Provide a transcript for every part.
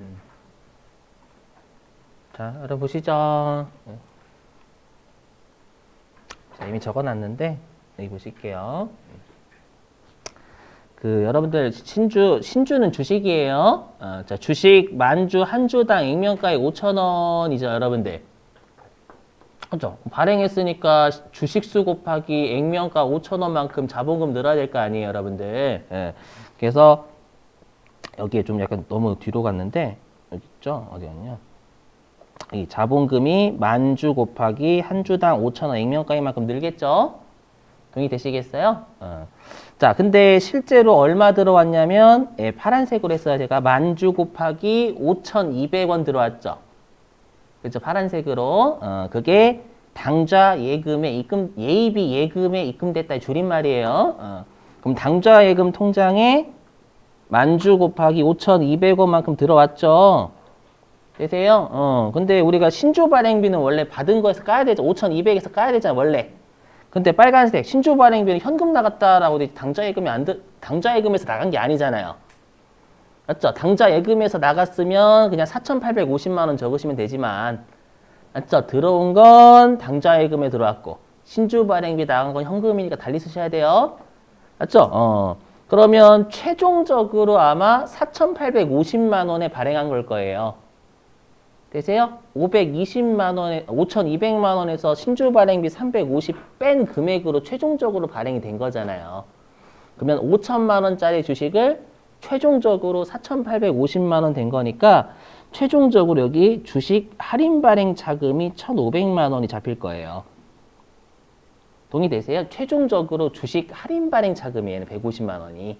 음. 자, 알아보시죠. 네. 자, 이미 적어놨는데 여기 보실게요. 그 여러분들 신주 신주는 주식이에요. 어, 자, 주식 만주 한 주당 액면가액 5천 원이죠, 여러분들. 그죠? 발행했으니까 주식수 곱하기 액면가 5천 원만큼 자본금 늘어야 될 거 아니에요, 여러분들. 예. 그래서 여기에 좀 약간 너무 뒤로 갔는데 여기 있죠? 어디 갔냐? 이 자본금이 만 주 곱하기 한 주당 5천 원 액면가액만큼 늘겠죠? 동의되시겠어요? 어. 자, 근데 실제로 얼마 들어왔냐면 예, 파란색으로 했어요. 제가 만 주 곱하기 5,200원 들어왔죠. 그렇죠? 파란색으로 어, 그게 당좌 예금에 입금 예입이 예금에 입금됐다 줄임말이에요. 어. 그럼 당좌 예금 통장에 만주 곱하기 5,200원만큼 들어왔죠. 되세요? 어. 근데 우리가 신주 발행비는 원래 받은 거에서 까야 되죠. 5,200에서 까야 되잖아, 원래. 근데 빨간색 신주 발행비는 현금 나갔다라고 돼 당좌 예금이 안 들, 당좌 예금에서 나간 게 아니잖아요. 맞죠? 당좌 예금에서 나갔으면 그냥 4,850만 원 적으시면 되지만 맞죠? 들어온 건 당좌 예금에 들어왔고 신주 발행비 나간 건 현금이니까 달리 쓰셔야 돼요. 맞죠? 어. 그러면 최종적으로 아마 4,850만 원에 발행한 걸 거예요. 되세요? 520만 원에 5,200만 원에서 신주 발행비 350 뺀 금액으로 최종적으로 발행이 된 거잖아요. 그러면 5천만 원짜리 주식을 최종적으로 4,850만 원 된 거니까 최종적으로 여기 주식 할인 발행 차금이 1,500만 원이 잡힐 거예요. 동의되세요? 최종적으로 주식 할인 발행 차금이에요. 150만 원이.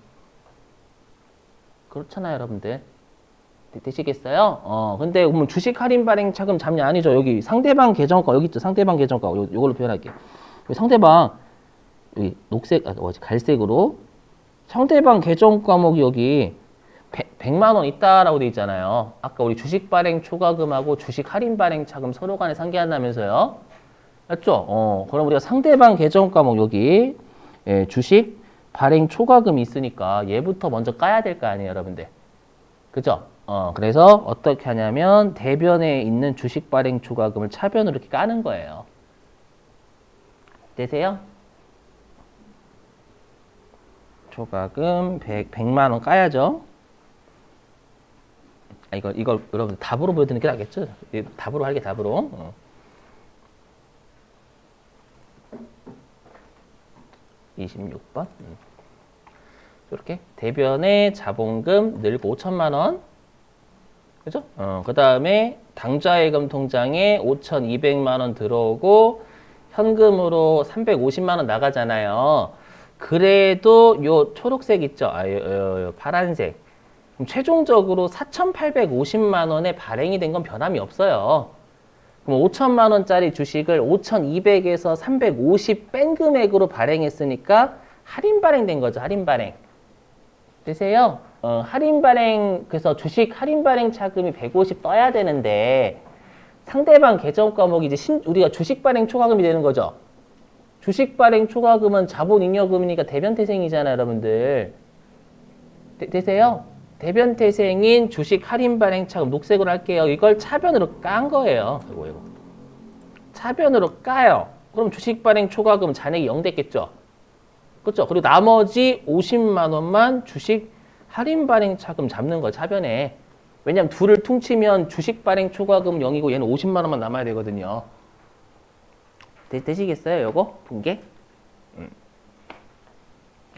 그렇잖아요, 여러분들. 되- 되시겠어요? 어, 근데 그러면 주식 할인 발행 차금 잡냐? 아니죠. 여기 상대방 계정가 여기 있죠. 상대방 계정가. 요, 요걸로 표현할게요. 상대방 여기 녹색 아, 뭐지? 갈색으로 상대방 계정 과목이 여기 100, 만원 있다라고 돼 있잖아요. 아까 우리 주식 발행 초과금하고 주식 할인 발행 차금 서로 간에 상기한다면서요. 맞죠? 어, 그럼 우리가 상대방 계정 과목 여기 예, 주식 발행 초과금이 있으니까 얘부터 먼저 까야 될 거 아니에요, 여러분들. 그죠? 어, 그래서 어떻게 하냐면 대변에 있는 주식 발행 초과금을 차변으로 이렇게 까는 거예요. 되세요? 초과금 100, 100만 원 까야죠. 아, 이거, 이걸 여러분 답으로 보여드리는 게 낫겠죠? 이 답으로 할게, 답으로. 어. 이십육 번 이렇게 대변에 자본금 늘고 5천만 원. 그죠? 어, 그 다음에 당좌예금 통장에 5,200만 원 들어오고 현금으로 350만 원 나가잖아요. 그래도 요 초록색 있죠? 아, 요, 요, 요 파란색. 그럼 최종적으로 4,850만 원에 발행이 된 건 변함이 없어요. 그럼 5천만 원짜리 주식을 5,200에서 350 뺀 금액으로 발행했으니까 할인 발행된 거죠. 할인 발행. 되세요? 어, 할인 발행 그래서 주식 할인 발행 차금이 150 떠야 되는데 상대방 계정 과목이 이제 신, 우리가 주식 발행 초과금이 되는 거죠. 주식 발행 초과금은 자본 잉여금이니까 대변 태생이잖아요, 여러분들. 되, 되세요? 대변 태생인 주식 할인 발행 차금 녹색으로 할게요. 이걸 차변으로 깐 거예요. 이거 이거. 차변으로 까요. 그럼 주식 발행 초과금 잔액이 0 됐겠죠. 그렇죠? 그리고 나머지 50만 원만 주식 할인 발행 차금 잡는 거 차변에. 왜냐면 둘을 퉁치면 주식 발행 초과금 0이고 얘는 50만 원만 남아야 되거든요. 되, 되시겠어요? 요거 분계? 음.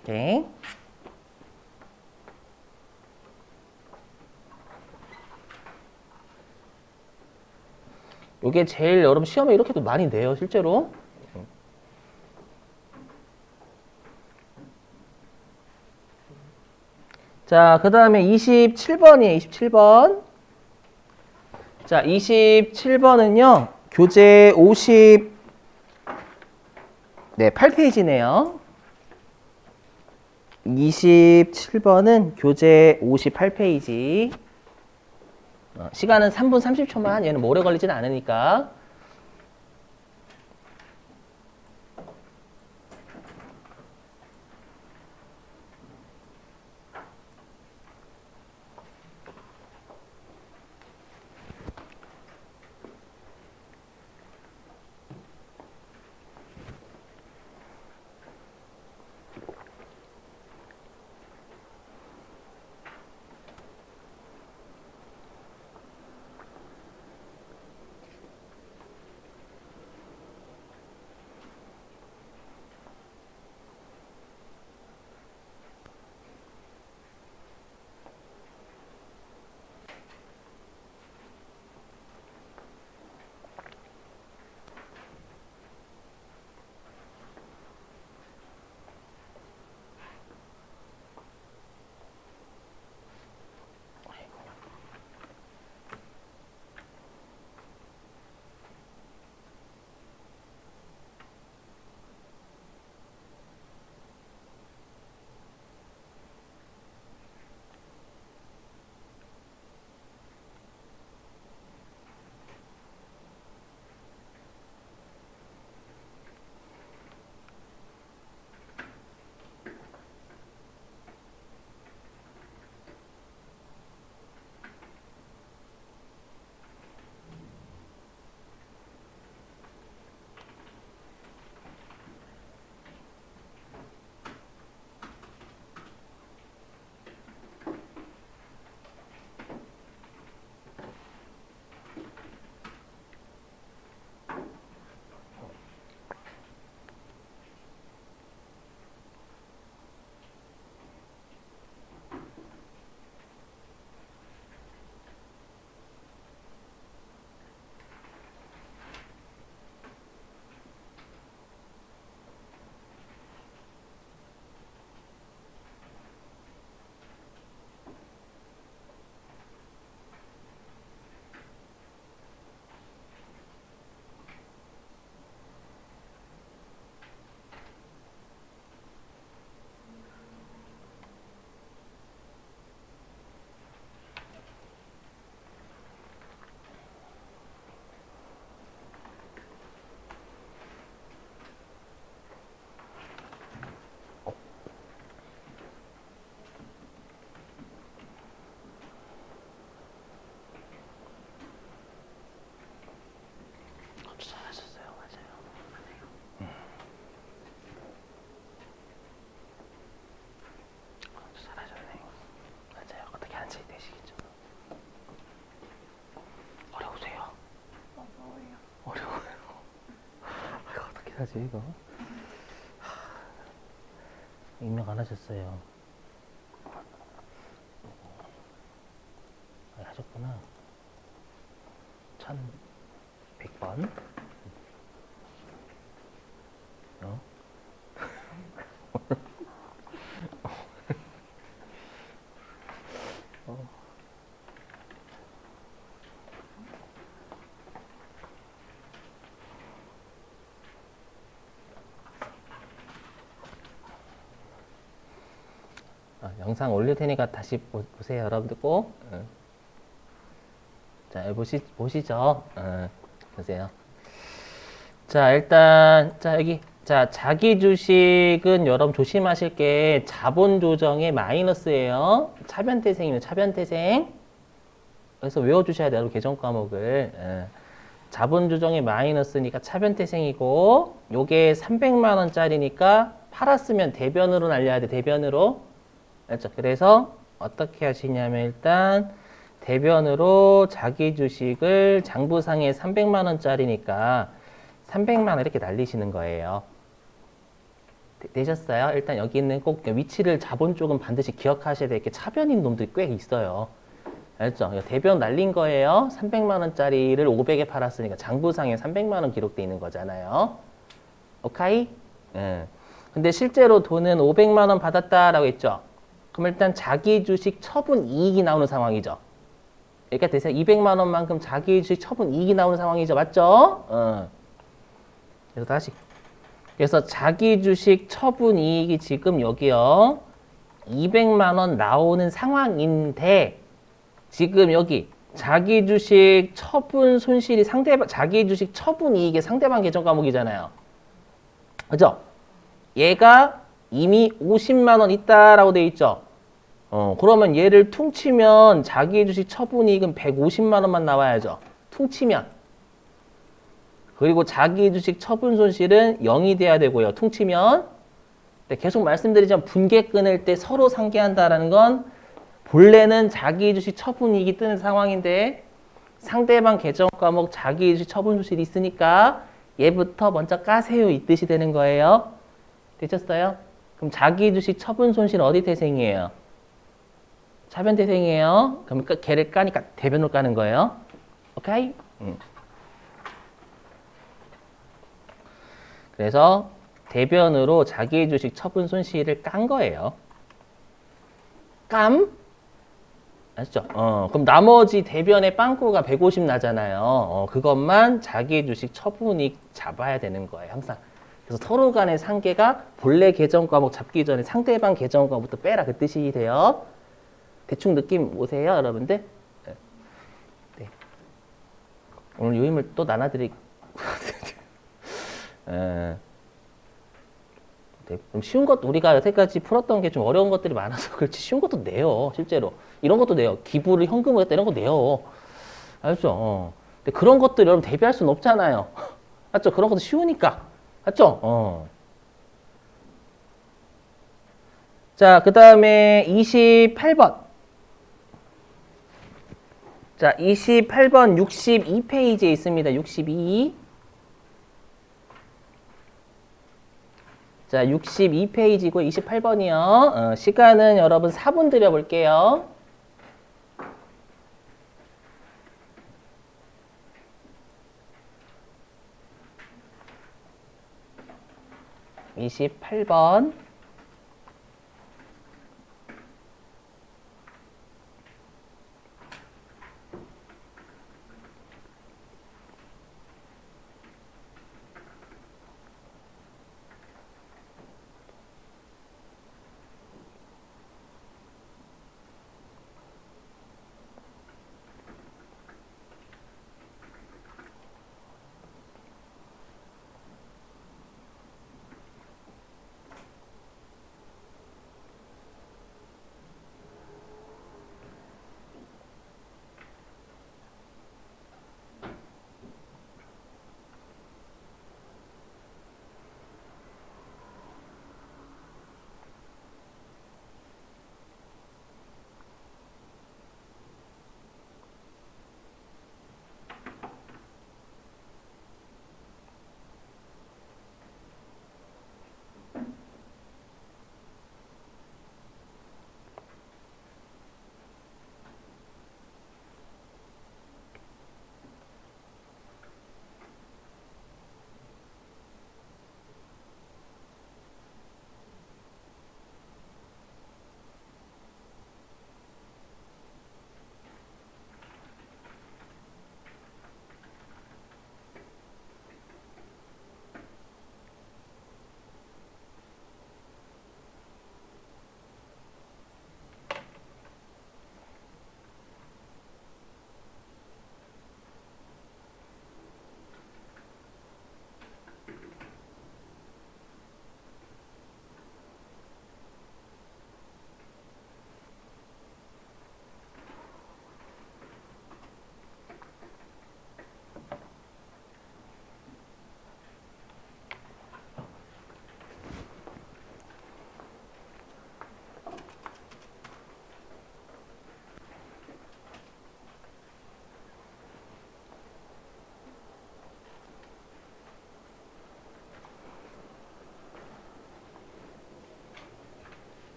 오케이. 요게 제일 여러분 시험에 이렇게도 많이 내요, 실제로. 자, 그 다음에 27번이에요, 27번. 자, 27번은요, 교재 50, 네, 8페이지네요. 27번은 교재 58페이지. 어, 시간은 3분 30초만, 얘는 뭐 오래 걸리진 않으니까. 하지 이거? 하, 입력 안 하셨어요. 아, 하셨구나. 1100번. 어? 아, 영상 올릴 테니까 다시 보, 세요 여러분들 꼭. 어. 자, 보시, 보시죠. 어, 보세요. 자, 일단, 자, 여기. 자, 자기 주식은 여러분 조심하실 게 자본 조정의 마이너스예요. 차변태생이면 차변태생. 그래서 외워주셔야 돼요. 계정 과목을. 예. 자본 조정의 마이너스니까 차변태생이고, 요게 300만 원짜리니까 팔았으면 대변으로 날려야 돼. 대변으로. 알죠? 그래서 어떻게 하시냐면 일단 대변으로 자기 주식을 장부상에 300만 원짜리니까 300만 원 이렇게 날리시는 거예요. 되- 되셨어요? 일단 여기 있는 꼭 위치를 자본 쪽은 반드시 기억하셔야 될 게 차변인 놈들이 꽤 있어요. 알죠? 대변 날린 거예요. 300만 원짜리를 500에 팔았으니까 장부상에 300만 원 기록돼 있는 거잖아요. 오케이? 예. 근데 실제로 돈은 500만 원 받았다라고 했죠. 그럼 일단 자기 주식 처분 이익이 나오는 상황이죠. 그러니까 대세 200만 원만큼 자기 주식 처분 이익이 나오는 상황이죠. 맞죠? 어. 그래서 다시. 그래서 자기 주식 처분 이익이 지금 여기요. 200만 원 나오는 상황인데 지금 여기 자기 주식 처분 손실이 상대방 자기 주식 처분 이익의 상대방 계정 과목이잖아요. 그죠? 얘가 이미 50만 원 있다라고 돼 있죠. 어, 그러면 얘를 퉁치면 자기 주식 처분 이익은 150만 원만 나와야죠. 퉁치면. 그리고 자기 주식 처분 손실은 0이 돼야 되고요. 퉁치면. 네, 계속 말씀드리지만 분계 끊을 때 서로 상계한다라는 건 본래는 자기 주식 처분 이익이 뜨는 상황인데 상대방 계정 과목 자기 주식 처분 손실이 있으니까 얘부터 먼저 까세요 이 뜻이 되는 거예요. 되셨어요? 그럼 자기 주식 처분 손실 어디 태생이에요? 차변 태생이에요. 그럼 까- 걔를 까니까 대변으로 까는 거예요. 오케이? 음. 그래서 대변으로 자기 주식 처분 손실을 깐 거예요. 깜? 아시죠? 어, 그럼 나머지 대변의 빵꾸가 150 나잖아요. 어, 그것만 자기 주식 처분이 잡아야 되는 거예요. 항상. 그래서 서로 간의 상계가 본래 계정 과목 잡기 전에 상대방 계정 과목부터 빼라 그 뜻이 돼요. 대충 느낌 오세요, 여러분들? 네. 네. 오늘 요임을 또 나눠드리. 예. 네, 좀 쉬운 것 우리가 여태까지 풀었던 게 좀 어려운 것들이 많아서 그렇지 쉬운 것도 내요 실제로 이런 것도 내요 기부를 현금으로 했다 이런 거 내요 알죠? 어. 근데 그런 것들 여러분 대비할 수는 없잖아요 맞죠? 그런 것도 쉬우니까 맞죠? 어. 자, 그 다음에 28번. 자, 28번 62페이지에 있습니다. 62. 자, 62페이지고 28번이요. 어, 시간은 여러분 4분 드려볼게요. 이십팔 번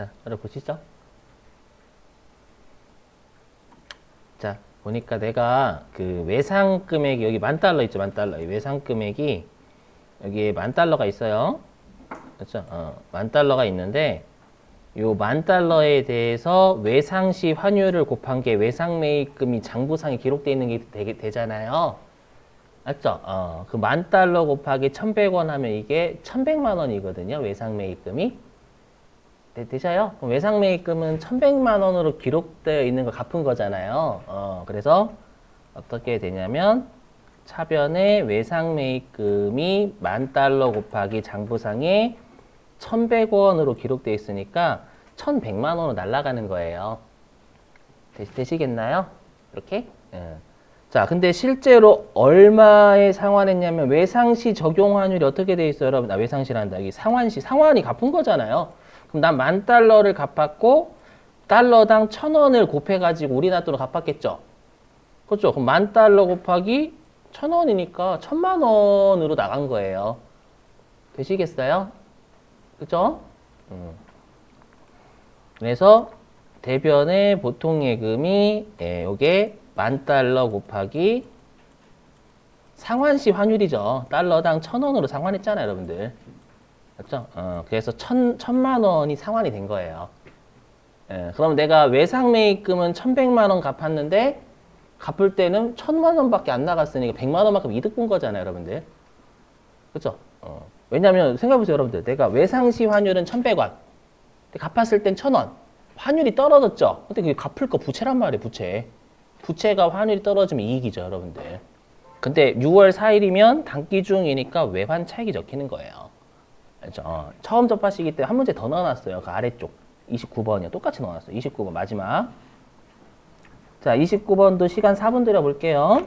자, 여러분 보시죠. 자, 보니까 내가 그 외상 금액이 여기 만 달러 있죠, 만 달러. 이 외상 금액이 여기에 만 달러가 있어요. 그렇죠? 어, 만 달러가 있는데 요 만 달러에 대해서 외상 시 환율을 곱한 게 외상 매입금이 장부상에 기록되어 있는 게 되게 되잖아요. 맞죠? 어, 그 만 달러 곱하기 1,100원 하면 이게 1,100만 원이거든요. 외상 매입금이. 네, 되셔요? 그럼 외상 매입금은 1,100만 원으로 기록되어 있는 걸 갚은 거잖아요. 어, 그래서 어떻게 되냐면 차변에 외상 매입금이 만 달러 곱하기 장부상에 1,100원으로 기록되어 있으니까 1,100만 원으로 날아가는 거예요. 되, 시 겠나요 이렇게? 예. 자, 근데 실제로 얼마에 상환했냐면 외상시 적용 환율이 어떻게 돼 있어요, 여러분? 아, 외상시란다. 여기 상환시, 상환이 갚은 거잖아요. 그럼 난 만 달러를 갚았고 달러당 천 원을 곱해가지고 우리나라 돈으로 갚았겠죠. 그렇죠? 그럼 만 달러 곱하기 천 원이니까 천만 원으로 나간 거예요. 되시겠어요? 그죠? 음. 그래서 대변의 보통 예금이 예, 요게 만 달러 곱하기 상환시 환율이죠. 달러당 천 원으로 상환했잖아요, 여러분들. 맞죠? 어, 그래서 천, 천만 원이 상환이 된 거예요. 예, 그럼 내가 외상 매입금은 천백만 원 갚았는데 갚을 때는 천만 원밖에 안 나갔으니까 백만 원만큼 이득 본 거잖아요, 여러분들. 그죠? 어. 왜냐면 생각해보세요, 여러분들. 내가 외상시 환율은 천백 원. 갚았을 땐 천 원. 환율이 떨어졌죠? 근데 그게 갚을 거 부채란 말이에요, 부채. 부채가 환율이 떨어지면 이익이죠, 여러분들. 근데 6월 4일이면 단기 중이니까 외환 차익이 적히는 거예요. 알죠? 어, 처음 접하시기 때문에 한 문제 더 넣어놨어요. 그 아래쪽. 29번이요. 똑같이 넣어놨어요. 29번 마지막. 자, 29번도 시간 4분 드려볼게요.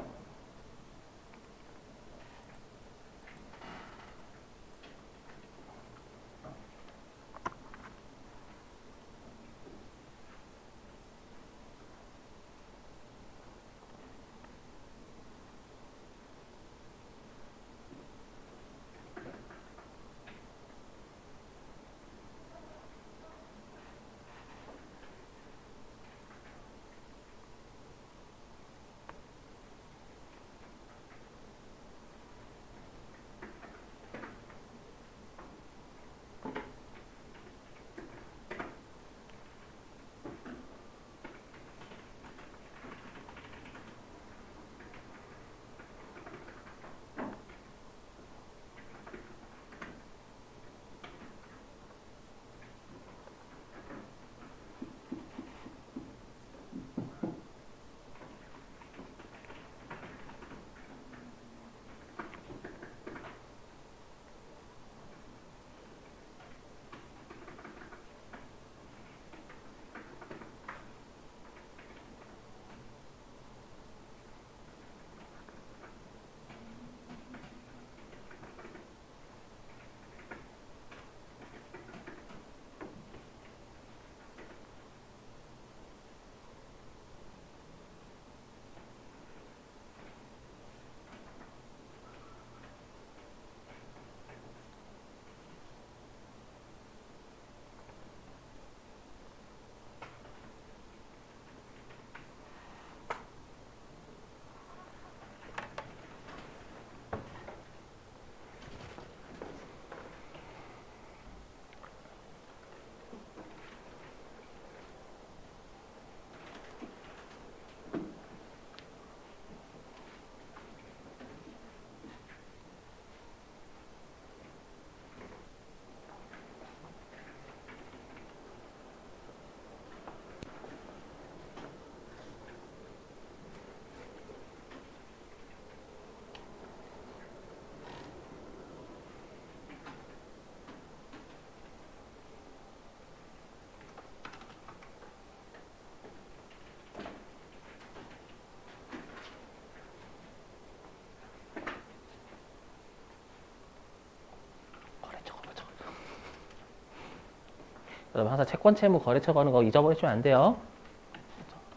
여러분 항상 채권 채무 거래처 거는 거 잊어버리시면 안 돼요.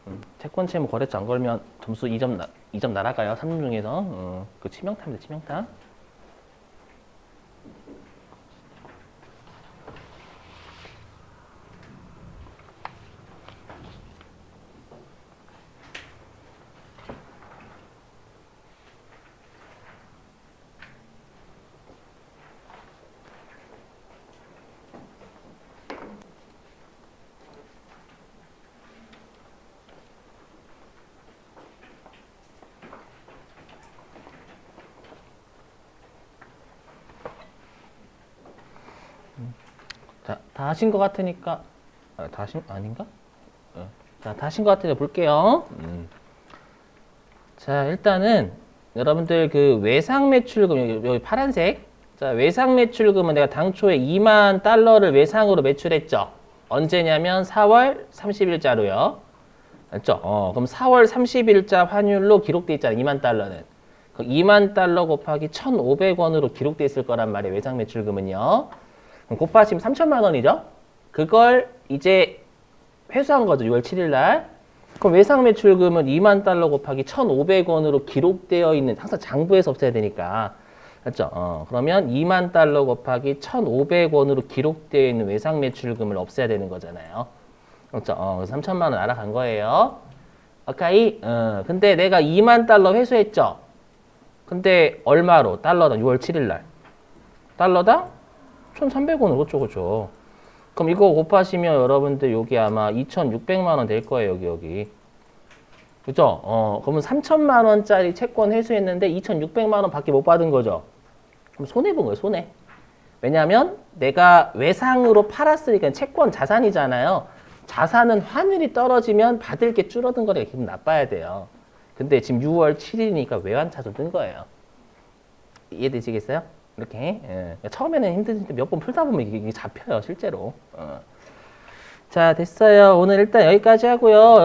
음, 채권 채무 거래처 안 걸면 점수 2점 나, 2점 날아가요. 3점 중에서. 어, 그 치명타입니다. 치명타. 다 하신 것 같으니까 아, 다 하신 아닌가? 어. 자, 다 하신 것 같으니까 볼게요. 음. 자, 일단은 여러분들 그 외상 매출금 여기, 여기 파란색. 자, 외상 매출금은 내가 당초에 2만 달러를 외상으로 매출했죠. 언제냐면 4월 30일자로요. 맞죠? 어, 그럼 4월 30일자 환율로 기록돼 있잖아요. 2만 달러는. 그 2만 달러 곱하기 1,500원으로 기록돼 있을 거란 말이에요. 외상 매출금은요. 그럼 곱하시면 3천만 원이죠. 그걸 이제 회수한 거죠. 6월 7일 날. 그럼 외상 매출금은 2만 달러 곱하기 1,500원으로 기록되어 있는 항상 장부에서 없애야 되니까. 맞죠? 어, 그러면 2만 달러 곱하기 1,500원으로 기록되어 있는 외상 매출금을 없애야 되는 거잖아요. 그렇죠? 어, 그래서 3천만 원 알아간 거예요. 오케이? 어, 근데 내가 2만 달러 회수했죠? 근데 얼마로? 달러당 6월 7일 날. 달러당 1,300원으로 그쵸, 그쵸. 그럼 이거 곱하시면 여러분들 여기 아마 2,600만 원 될 거예요, 여기, 여기. 그죠? 어, 그러면 3천만 원짜리 채권 회수했는데 2,600만 원 밖에 못 받은 거죠? 그럼 손해 본 거예요, 손해. 왜냐하면 내가 외상으로 팔았으니까 채권 자산이잖아요. 자산은 환율이 떨어지면 받을 게 줄어든 거니까 기분 나빠야 돼요. 근데 지금 6월 7일이니까 외환차손 뜬 거예요. 이해되시겠어요? 이렇게. 예. 처음에는 힘든데 몇 번 풀다 보면 이게, 이게 잡혀요, 실제로. 어. 자, 됐어요. 오늘 일단 여기까지 하고요.